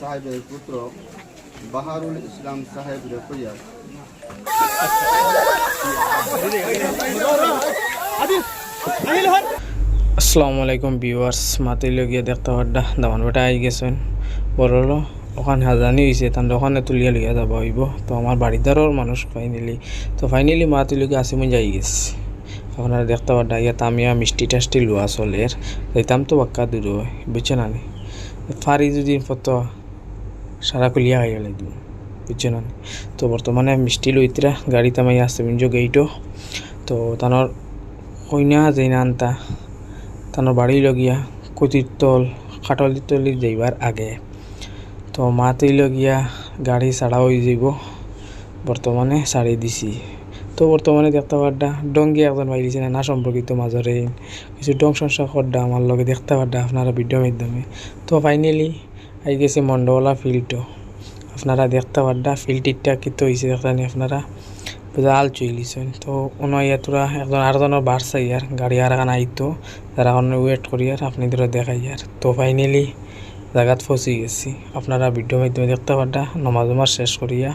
সাহেবের পুত্র বাহারুল ইসলাম সাহেব রেফরিয়ার আসসালামু আলাইকুম ভিউয়ার্স মাতি লগিয়া দেখতে পাড্ডা দামান বেটা আই গেছেন। বড় ওখানে হাজানি হয়েছে তার ওখানে তুলিয়া লিয়া যাব হইব। তো আমার বাড়িদারর মানুষ ফাইনালি তো ফাইনালি মাতি লগিয়া আসি মই যাই গেছি। আপনারা দেখতে পাড্ডা ইয়া তামিয়া মিষ্টি টাষ্টি লোয়া চলের। যাইতাম তো বাক্কা দূর বুঝছে নি ফারি যদি ফত সারা কুলিয়া খাই গেলে দিন বুঝছে তো বর্তমানে মিষ্টি লইতরা গাড়ি তামাই আসছে মিঞ্জ গেইটো তো তানোর কইনা যাই না আনতা তানোর বাড়ি লগিয়া কুতিরতল খাটলি তলি যাইবার আগে। তো মাতি লগিয়া গাড়ি ছাড়া হয়ে যাইব বর্তমানে ছাড়ি দিছি। তো বর্তমানে দেখতে পাড্ডা ডঙ্গি একজন বাইরিছে না সম্পর্কিত মাজরে কিছু ডং সংসার করডা আমার লগে দেখতে পাড্ডা আপনারা ভিডিও মাধ্যমে। তো ফাইনালি আই গেছে মন্ডলা ফিল্ডও আপনারা দেখতে পাড্ডা ফিল্ডটিটা কিতো হয়েছে দেখতেনি আপনারা জাল চইলিছেন। তো উনাইয়া তোরা একজন আরেকজনের বাড়ছে ইয়ার, গাড়ি আর এখন আইতো যারা এখন ওয়েট করি আর আপনি তোরা দেখাই আর। তো ফাইনালি জায়গাত ফসি গেছি। আপনারা ভিডিও মাধ্যমে দেখতে পাড্ডা নমাজ উমাজ শেষ করিয়া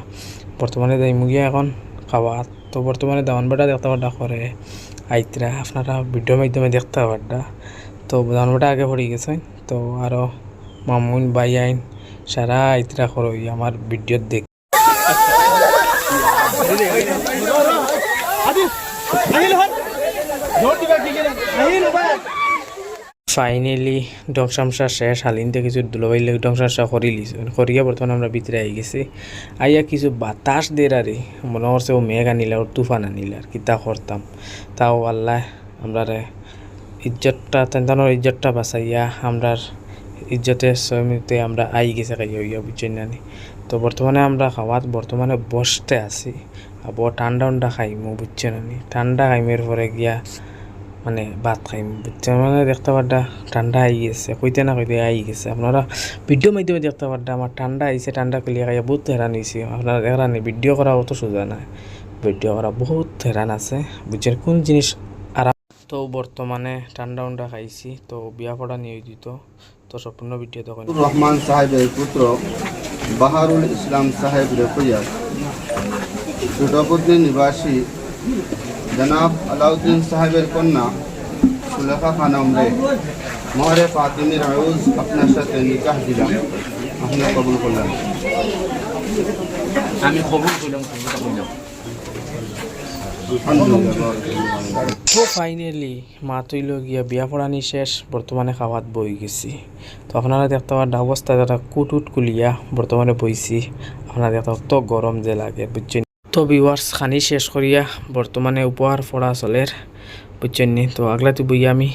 বর্তমানে যাই মুগিয়া এখন, খাওয়া। তো বর্তমানে দামান বেটা দেখতে পাড্ডা করে আইতরা। আপনারা ভিডিও মাধ্যমে দেখতে পাড্ডা তো দামান বেটা আগে পড়ে গেছেন, তো আরও মামুন বাই আইন সারা আইতরা করই আমার ভিডিও দেখ। ফাইনালি ডংসামসা শেষ, হালিনতে কিছু দুলবাইলে ডংসামসা করি লিছ। করিয়া বর্তমানে আমরা ভিতরে আই গেছি। আইয়া কিছু বাতাস দের আরে মনে করছে ও মেঘ আনিলা ওর তুফান আনিলা, আর কিতা করতাম তাও আল্লাহ আমরা ইজ্জতটা তেনতানোর ইজ্জতটা বাঁচাইয়া আমরার ইজ্জতের সমিতে আমরা আই গেছে খাই হইয়া বুঝছেন নানি তো বর্তমানে আমরা খাওয়াত, বর্তমানে বসতে আছি। আবার ঠান্ডা ঠান্ডা খাইমু, বুঝছেন নানি ঠান্ডা খাইমের পরে গিয়া মানে ভাত খাইম, বুঝছেন? মানে দেখতে পাড্ডা ঠান্ডা আই গেছে, কইতে না কইতে আই গেছে। আপনারা ভিডিও মাধ্যমে দেখতে পাড্ডা আমার ঠান্ডা আইছে ঠান্ডা ক্লিয়ার খাইয়া বহুত হেরান হয়েছে আপনারা হেরান ভিডিও করা অত সোজা না ভিডিও করা বহুত হেরান আছে, বুঝছেন? কোন জিনিস তো বর্তমানে ঠান্ডা উন্ডা খাইছি, তো বিয়া পড়া নিয়োজিত। তো সম্পূর্ণ ভিডিও তখন রহমান সাহেবের পুত্র বাহারুল ইসলাম সাহেব রেফরিয়ার ছোটপুদ্দিন নিবাসী জনাব আলাউদ্দিন সাহেবের কন্যা সুলেখা খানম রে মোহরে ফাতিমির আউজ আপনার সাথে নিকাহ দিলাম। আপনি কবুল করলেন। আমি কবুল করলাম করলাম। তো ফাইনালি মা তৈল গিয়া বিয়া পড়ানি শেষ বর্তমানে খাওয়াত বই গেছি। তো আপনারা দেখতে পারেন অবস্থা যারা কুটুট কুলিয়া বর্তমানে বইছি আপনারা দেখতে তো গরম যে লাগে বুঝছেন তো বিওয়ার্স খানি শেষ করিয়া বর্তমানে উপহার পড়া চলের বুঝছেন নি? তো আগলাতে বই আমি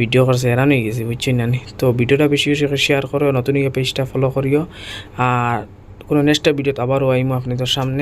ভিডিও করছে এরান হয়ে গেছি বুঝছেন না? তো ভিডিওটা বেশি বেশি শেয়ার করো নতুন পেজটা ফলো করিও আর কোনো নেক্সট ভিডিওতে আবারও আইমো আপনাদের সামনে।